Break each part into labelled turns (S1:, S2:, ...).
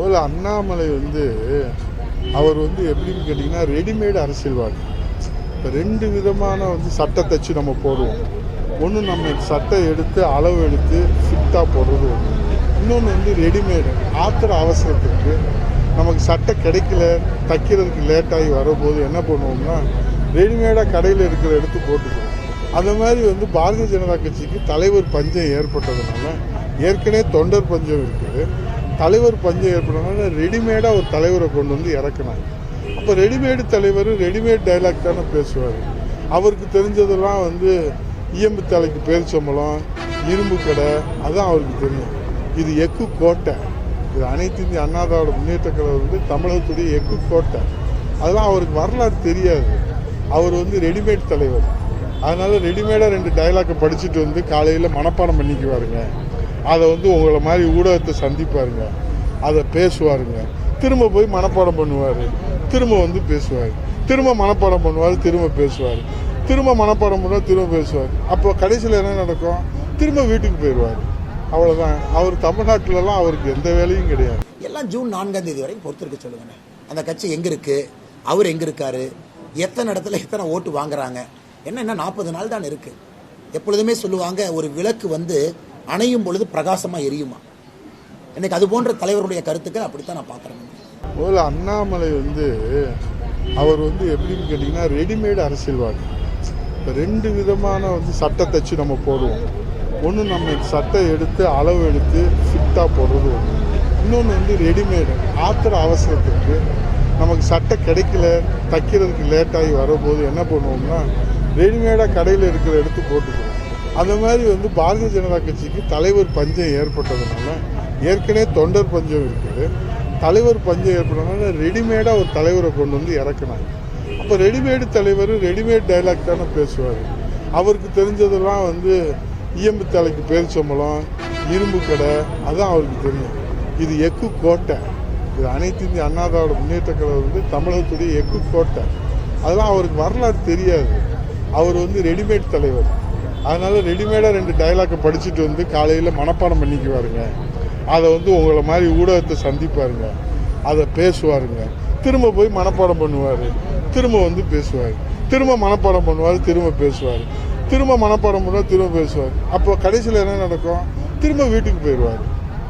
S1: முதல்ல அண்ணாமலை வந்து அவர் வந்து எப்படின்னு கேட்டிங்கன்னா ரெடிமேட் அரசியல்வாதி. இப்போ ரெண்டு விதமான வந்து சட்டை தச்சு நம்ம போடுவோம். ஒன்று நம்ம சட்டை எடுத்து அளவு எடுத்து ஃபிட்டாக போடுறது ஒன்று இன்னொன்று வந்து ரெடிமேடு ஆத்திர அவசரத்துக்கு நமக்கு சட்டை கிடைக்கல தைக்கிறதுக்கு லேட்டாகி வரும்போது என்ன பண்ணுவோம்னா ரெடிமேடாக கடையில் இருக்கிற எடுத்து போட்டுக்குவோம். அந்த மாதிரி வந்து பாரதிய ஜனதா கட்சிக்கு தலைவர் பஞ்சம் ஏற்பட்டதுனால ஏற்கனவே தொண்டர் பஞ்சம் இருக்குது. தலைவர் பஞ்சம் ஏற்படுறதுனால ரெடிமேடாக ஒரு தலைவரை கொண்டு வந்து இறக்குனாங்க. அப்போ ரெடிமேடு தலைவர் ரெடிமேட் டைலாக் தானே பேசுவார். அவருக்கு தெரிஞ்சதெல்லாம் வந்து இயம்பு தலைக்கு பேரிச்சம்பளம் இரும்பு கடை அதான் அவருக்கு தெரியும். இது எக்கு கோட்டை. இது அனைத்து இந்திய அண்ணாதாவோட முன்னேற்ற கழகம் வந்து தமிழகத்துடைய எக்கு கோட்டை. அதெல்லாம் அவருக்கு வரலாறு தெரியாது. அவர் வந்து ரெடிமேட் தலைவர். அதனால் ரெடிமேடாக ரெண்டு டைலாக்கை படிச்சுட்டு வந்து காலையில் மனப்பாடம் பண்ணிக்குவாருங்க. அதை வந்து உங்களை மாதிரி ஊடகத்தை சந்திப்பாருங்க. அதை பேசுவாருங்க. திரும்ப போய் மனப்பாடம் பண்ணுவார். திரும்ப வந்து பேசுவார். திரும்ப மனப்பாடம் பண்ணுவார் திரும்ப பேசுவார். திரும்ப மனப்பாடம் பண்ணுவார் திரும்ப பேசுவார். அப்போ கடைசியில் என்ன நடக்கும்? திரும்ப வீட்டுக்கு போயிடுவார். அவ்வளோதான் அவர் தமிழ்நாட்டிலலாம் அவருக்கு எந்த வேலையும் கிடையாது.
S2: எல்லாம் ஜூன் நான்காம் தேதி வரைக்கும் பொறுத்திருக்க சொல்லுங்கண்ணே. அந்த கட்சி எங்கே இருக்குது அவர் எங்கே இருக்காரு? எத்தனை இடத்துல எத்தனை ஓட்டு வாங்குறாங்க? என்ன என்ன நாற்பது நாள் தான் இருக்குது எப்பொழுதுமே சொல்லுவாங்க ஒரு விளக்கு வந்து அணையும் பொழுது பிரகாசமாக எரியுமா? எனக்கு அது போன்ற தலைவருடைய கருத்துக்கள் அப்படித்தான் நான் பார்க்குறேன்.
S1: முதல்ல அண்ணாமலை வந்து அவர் வந்து எப்படின்னு கேட்டிங்கன்னா ரெடிமேடு அரசியல்வாதி. இப்போ ரெண்டு விதமான வந்து சட்டை தச்சு நம்ம போடுவோம். ஒன்று நம்ம சட்டை எடுத்து அளவு எடுத்து ஃபிட்டாக போடுறது ஒன்று இன்னொன்று வந்து ரெடிமேடு. ஆத்திர அவசரத்துக்கு நமக்கு சட்டை கிடைக்கல தைக்கிறதுக்கு லேட்டாகி வரும்போது என்ன பண்ணுவோம்னா ரெடிமேடாக கடையில் இருக்கிற எடுத்து போட்டுக்கிறோம் அந்த மாதிரி வந்து பாரதிய ஜனதா கட்சிக்கு தலைவர் பஞ்சம் ஏற்பட்டதுனால ஏற்கனவே தொண்டர் பஞ்சம் இருக்குது. தலைவர் பஞ்சம் ஏற்பட்டதுனால ரெடிமேடாக ஒரு தலைவரை கொண்டு வந்து இறக்குனாங்க. அப்போ ரெடிமேடு தலைவர் ரெடிமேட் டைலாக் தானே பேசுவார். அவருக்கு தெரிஞ்சதெல்லாம் வந்து இயம்பு தலைக்கு பேரிச்சம்பளம் இரும்பு கடை அதான் அவருக்கு தெரியும். இது எக்கு கோட்டை. இது அனைத்து இந்திய அண்ணா திராவிட முன்னேற்ற கழகம் வந்து தமிழகத்துடைய எக்கு கோட்டை. அதெல்லாம் அவருக்கு வரலாறு தெரியாது. அவர் வந்து ரெடிமேட் தலைவர். அதனால் ரெடிமேடாக ரெண்டு டைலாக்கை படிச்சுட்டு வந்து காலையில் மனப்பாடம் பண்ணிக்குவாருங்க. அதை வந்து உங்களை மாதிரி ஊடகத்தை சந்திப்பாருங்க. அதை பேசுவாருங்க. திரும்ப போய் மனப்பாடம் பண்ணுவார். திரும்ப வந்து பேசுவார். திரும்ப மனப்பாடம் பண்ணுவார் திரும்ப பேசுவார். திரும்ப மனப்பாடம் பண்ணுவார் திரும்ப பேசுவார். அப்போ கடைசியில் என்ன நடக்கும்? திரும்ப வீட்டுக்கு போயிடுவார்.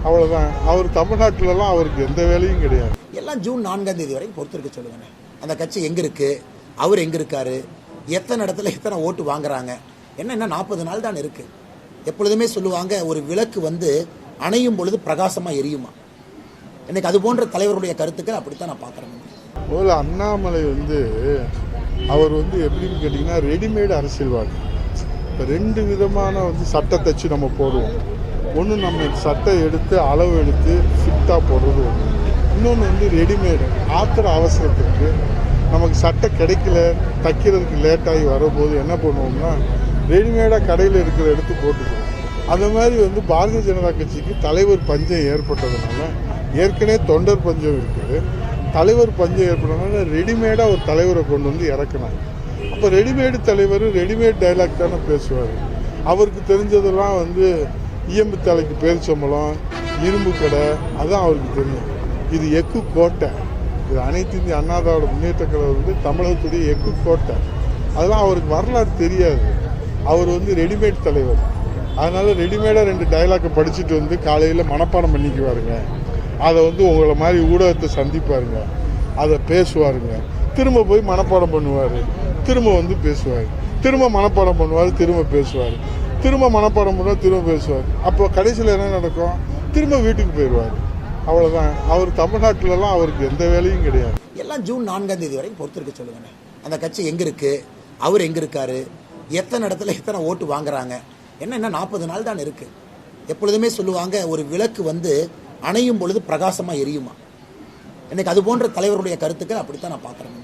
S1: அவ்வளோதான் அவர் தமிழ்நாட்டிலலாம் அவருக்கு எந்த வேலையும் கிடையாது.
S2: எல்லாம் ஜூன் நான்காம் தேதி வரைக்கும் பொறுத்திருக்க சொல்லுங்கண்ணே. அந்த கட்சி எங்கே இருக்குது அவர் எங்கே இருக்காரு? எத்தனை இடத்துல எத்தனை ஓட்டு வாங்குறாங்க? என்ன என்ன நாற்பது நாள் தான் இருக்கு? எப்பொழுதுமே சொல்லுவாங்க ஒரு விளக்கு வந்து அணையும் பொழுது பிரகாசமா எரியுமா? எனக்கு அது போன்ற தலைவருடைய கருத்துக்கள் அப்படித்தான் நான் பார்க்குறேன்.
S1: முதல்ல அண்ணாமலை வந்து அவர் வந்து எப்படின்னு கேட்டிங்கன்னா ரெடிமேடு அரசியல்வாதி. இப்போ ரெண்டு விதமான வந்து சட்டை தச்சு நம்ம போடுவோம். ஒன்று நம்ம சட்டை எடுத்து அளவு எடுத்து ஃபிட்டாக போடுறது ஒன்று இன்னொன்று வந்து ரெடிமேடு. ஆத்திர அவசரத்துக்கு நமக்கு சட்டை கிடைக்கல தைக்கிறதுக்கு லேட்டாகி வரும்போது என்ன பண்ணுவோம்னா ரெடிமேடாக கடையில் இருக்கிற எடுத்து போட்டுக்கணும். அந்த மாதிரி வந்து பாரதிய ஜனதா கட்சிக்கு தலைவர் பஞ்சம் ஏற்பட்டதுனால ஏற்கனவே தொண்டர் பஞ்சம் இருக்குது தலைவர் பஞ்சம் ஏற்பட்டதுனால ரெடிமேடாக ஒரு தலைவரை கொண்டு வந்து இறக்குனாங்க. அப்போ ரெடிமேடு தலைவர் ரெடிமேட் டைலாக் தானே பேசுவார். அவருக்கு தெரிஞ்சதெல்லாம் வந்து இயம்பு தலைக்கு பேரிச்சம்பளம் இரும்பு கடை அதுதான் அவருக்கு தெரியும். இது எக்கு கோட்டை. இது அனைத்து இந்திய அண்ணாதாவோட முன்னேற்ற கழகம் வந்து தமிழகத்துடைய எக்கு கோட்டை. அதெல்லாம் அவருக்கு வரலாறு தெரியாது. அவர் வந்து ரெடிமேட் தலைவர். அதனால் ரெடிமேடாக ரெண்டு டைலாக்கை படிச்சுட்டு வந்து காலையில் மனப்பாடம் பண்ணிக்குவாருங்க. அதை வந்து உங்களை மாதிரி ஊடகத்தை சந்திப்பாருங்க. அதை பேசுவாருங்க. திரும்ப போய் மனப்பாடம் பண்ணுவார். திரும்ப வந்து பேசுவார். திரும்ப மனப்பாடம் பண்ணுவார் திரும்ப பேசுவார். திரும்ப மனப்பாடம் பண்ணுவார் திரும்ப பேசுவார். அப்போ கடைசியில் என்ன நடக்கும்? திரும்ப வீட்டுக்கு போயிடுவார். அவ்வளோதான் அவர் தமிழ்நாட்டிலலாம் அவருக்கு எந்த வேலையும் கிடையாது.
S2: எல்லாம் ஜூன் நான்காம் தேதி வரைக்கும் பொறுத்திருக்க சொல்லுங்கண்ணே. அந்த கட்சி எங்கே இருக்குது அவர் எங்கே இருக்காரு? எத்தனை இடத்துல எத்தனை ஓட்டு வாங்குறாங்க? என்ன என்ன நாற்பது நாள் தான் இருக்கு. எப்பொழுதுமே சொல்லுவாங்க ஒரு விளக்கு வந்து அணையும் பொழுது பிரகாசமாக எரியுமா? இன்னைக்கு அது போன்ற தலைவருடைய கருத்துக்கள் அப்படித்தான் நான் பார்க்குறேன்.